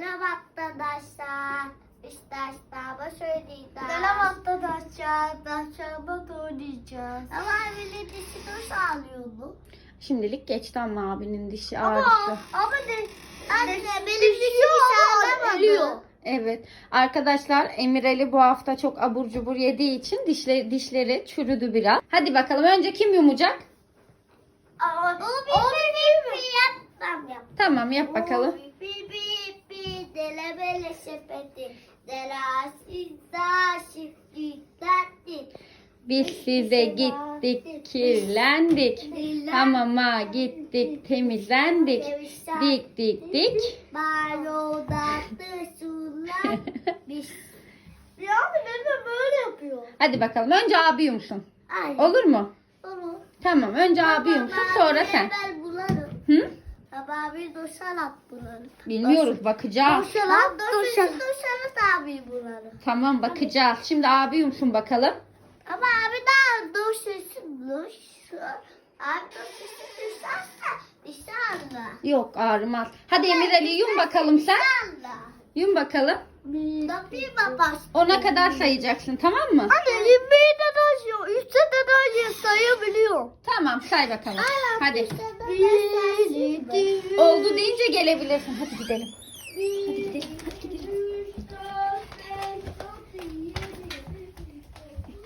Merhaba arkadaşlar. İşte aşağıma söyleyeceğiz. Merhaba arkadaşlar. Aşağıda oynayacağız. Ama abinin dişi duş ağlıyordu. Şimdilik geçti ama abinin dişi Ama, ağrısı. ama de, Anne de- benim dişi dişim ama ağlamadı. Evet. Arkadaşlar Emir Ali bu hafta çok abur cubur yediği için dişleri, dişleri çürüdü biraz. Hadi bakalım önce kim yumacak? Ama, O bir bir bir yapmam yap. Tamam yap bakalım. Bir bir bir dele bele sepeti. Delasi daşi diktatli. Biz size gittik kirlendik. Hamama gittik temizlendik. Dik dik dik. Yani bebe böyle yapıyor. Hadi bakalım önce abi yumsun. Olur mu? Olur. Tamam önce abi yumsun sonra sen. Hı? Baba abi doşalat bularım. Bilmiyoruz bakacağız. Doşalat doşalat doşalat abi bularım. Tamam bakacağız. Şimdi abi yumsun bakalım. Ama abi daha doşasın doş. Abi doşasın doşarsa dışarıda. Yok ağrımaz. Hadi Emir Ali yum bakalım sen. Dışarıda. Yum bakalım. Ona kadar sayacaksın tamam mı? Anne 20 de taşıyor. 3 de taşıyor sayabiliyor. Tamam say bakalım. Hadi. Oldu deyince gelebilirsin. Hadi gidelim. Hadi gidelim. Hadi gidelim.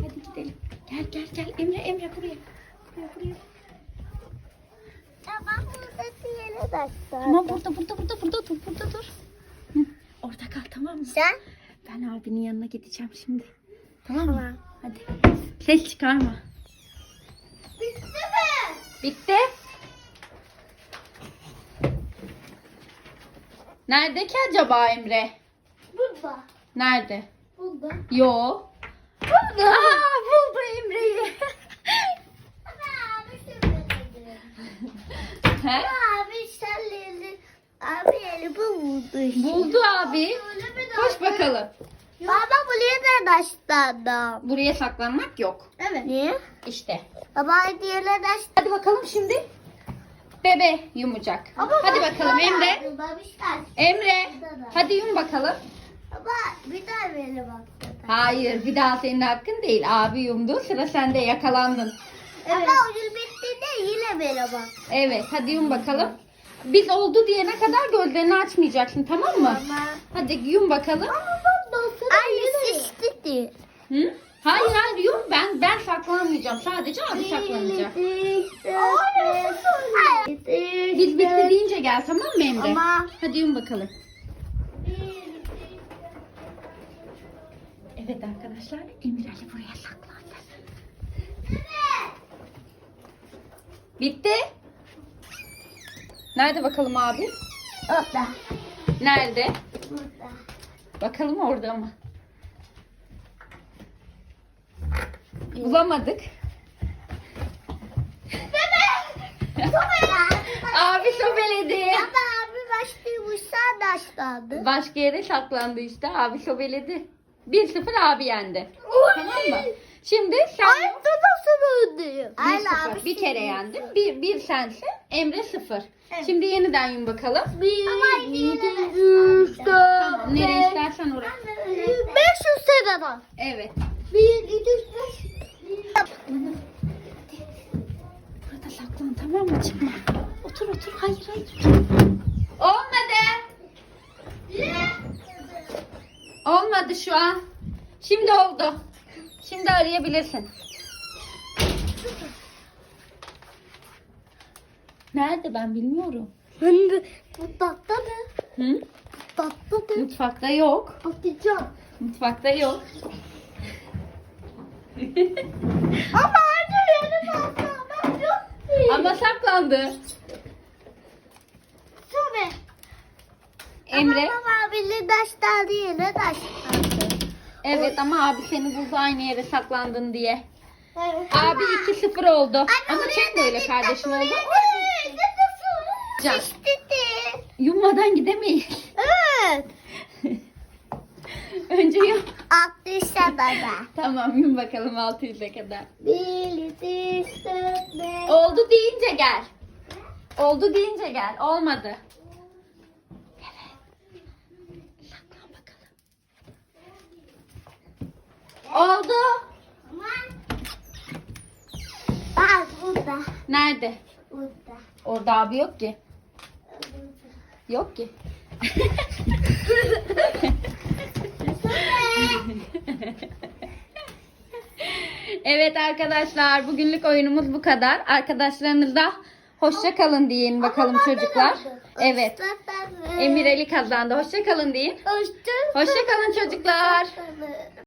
Hadi gidelim. Gel gel gel. Emre Emre buraya. Buraya buraya. Tamam buradaki yere de Tamam burada burada burada burada dur burada dur. Hı, Orada kal tamam mı? Sen? Ben abinin yanına gideceğim şimdi. Tamam mı? Hadi. Ses çıkarma. Bitti mi? Bitti. Nerede ki acaba Emre? Burada. Nerede? Burada. Yo. Burada. Aa, buldu Emre'yi. He? Abi sen abi elimi buldu işte. Buldu abi. Koş bakalım. Baba buraya da taşladım. Buraya saklanmak yok. Evet. Niye? İşte. Baba diğerine taş. Hadi bakalım şimdi. Bebe yumacak. Hadi bakalım Emre. Emre. Hadi yum bakalım. Baba bir daha böyle bak. Hayır bir daha senin hakkın değil. Abi yumdu. Sıra sende yakalandın. Evet. Ama oyun bittiğinde yine böyle bak. Evet hadi yum bakalım. Biz oldu diyene kadar gözlerini açmayacaksın tamam mı? Ama. Hadi yum bakalım. Şişti değil. Hı? Hayır hayır yum ben ben saklanmayacağım. Sadece abi saklanacak. Biz bitti deyince gel tamam mı Emre? Ama Hadi yum bakalım. Evet arkadaşlar Emir Ali buraya saklandı. Bitti. Nerede bakalım abi? orada. Nerede? Burada. Bakalım orada mı? Bulamadık. Abi sobeledi. Ama abi başlıyormuşsa taşlandı. Başka yere saklandı işte. Abi sobeledi. 1-0 abi yendi. Tamam mı? Şimdi sen Ay nasıl öldü? bir, sıfır. abi. bir kere yendin. Bir, bir sensin. Emre 0. Evet. Şimdi yeniden yum bakalım. Ama Bir, iki, üç, dört. Nereye beş, istersen oraya. 500 seneden. Evet. Bir, iki, üç, beş. Burada saklan tamam mı? Çıkma. Otur otur. Hayır hayır. Olmadı. Olmadı şu an. Şimdi oldu. Şimdi arayabilirsin. Nerede ben bilmiyorum. Ben de bu tatlı ne? Hı? Tatlı ne? Mutfakta yok. Atacağım. Mutfakta yok. Ama anne benim aslında yok ki. Ama saklandı. Tabii. Emre. Ama abinin taşlandı yine taşlandı. Evet ama abi seni buldu aynı yere saklandın diye. Evet. Abi 2-0 oldu. Ama çek böyle kardeşin oldu. Can. Yummadan gidemeyiz. Evet. Önce yum. 600'e baba. tamam yum bakalım 600'e kadar. Oldu deyince gel. Oldu deyince gel. Olmadı. Evet. Saklan bakalım. Oldu. Bak burada. Nerede? Burada. Orada abi yok ki. Yok ki. evet arkadaşlar bugünlük oyunumuz bu kadar. Arkadaşlarınızla hoşça kalın deyin bakalım çocuklar. Evet. Emir Ali kazandı. Hoşça kalın deyin. Hoşça kalın çocuklar.